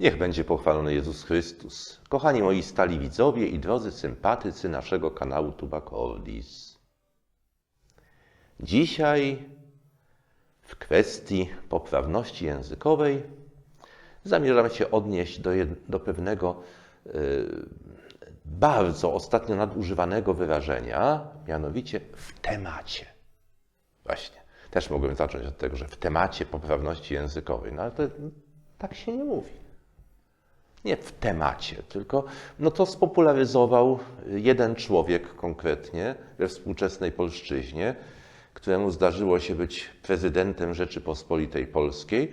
Niech będzie pochwalony Jezus Chrystus. Kochani moi stali widzowie i drodzy sympatycy naszego kanału Tubacordis. Dzisiaj w kwestii poprawności językowej zamierzam się odnieść do, do pewnego y, bardzo ostatnio nadużywanego wyrażenia, mianowicie w temacie. Właśnie. Też mogłem zacząć od tego, że w temacie poprawności językowej, no ale to tak się nie mówi. Nie w temacie, tylko no to spopularyzował jeden człowiek konkretnie we współczesnej polszczyźnie, któremu zdarzyło się być prezydentem Rzeczypospolitej Polskiej.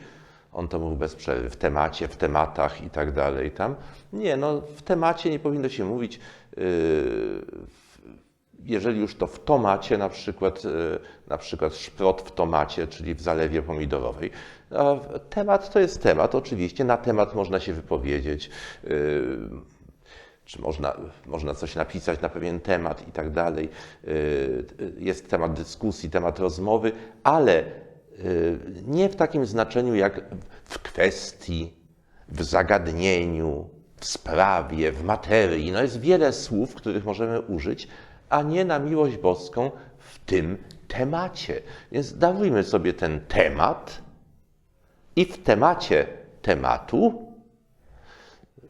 On to mówił bez przerwy, w temacie, w tematach i tak dalej tam. Nie, no w temacie nie powinno się mówić, yy, jeżeli już to w tomacie, na przykład, e, na przykład szprot w tomacie, czyli w zalewie pomidorowej. Temat to jest temat, oczywiście, na temat można się wypowiedzieć, e, czy można, można coś napisać na pewien temat i tak dalej. E, Jest temat dyskusji, temat rozmowy, ale nie w takim znaczeniu jak w kwestii, w zagadnieniu, w sprawie, w materii. No jest wiele słów, których możemy użyć, a nie na miłość boską w tym temacie. Więc dawujmy sobie ten temat i w temacie tematu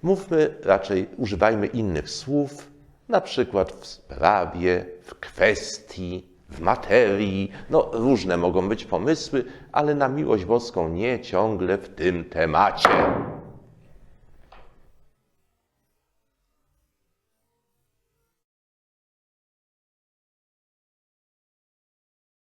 mówmy raczej, używajmy innych słów, na przykład w sprawie, w kwestii, w materii. No, różne mogą być pomysły, ale na miłość boską nie ciągle w tym temacie.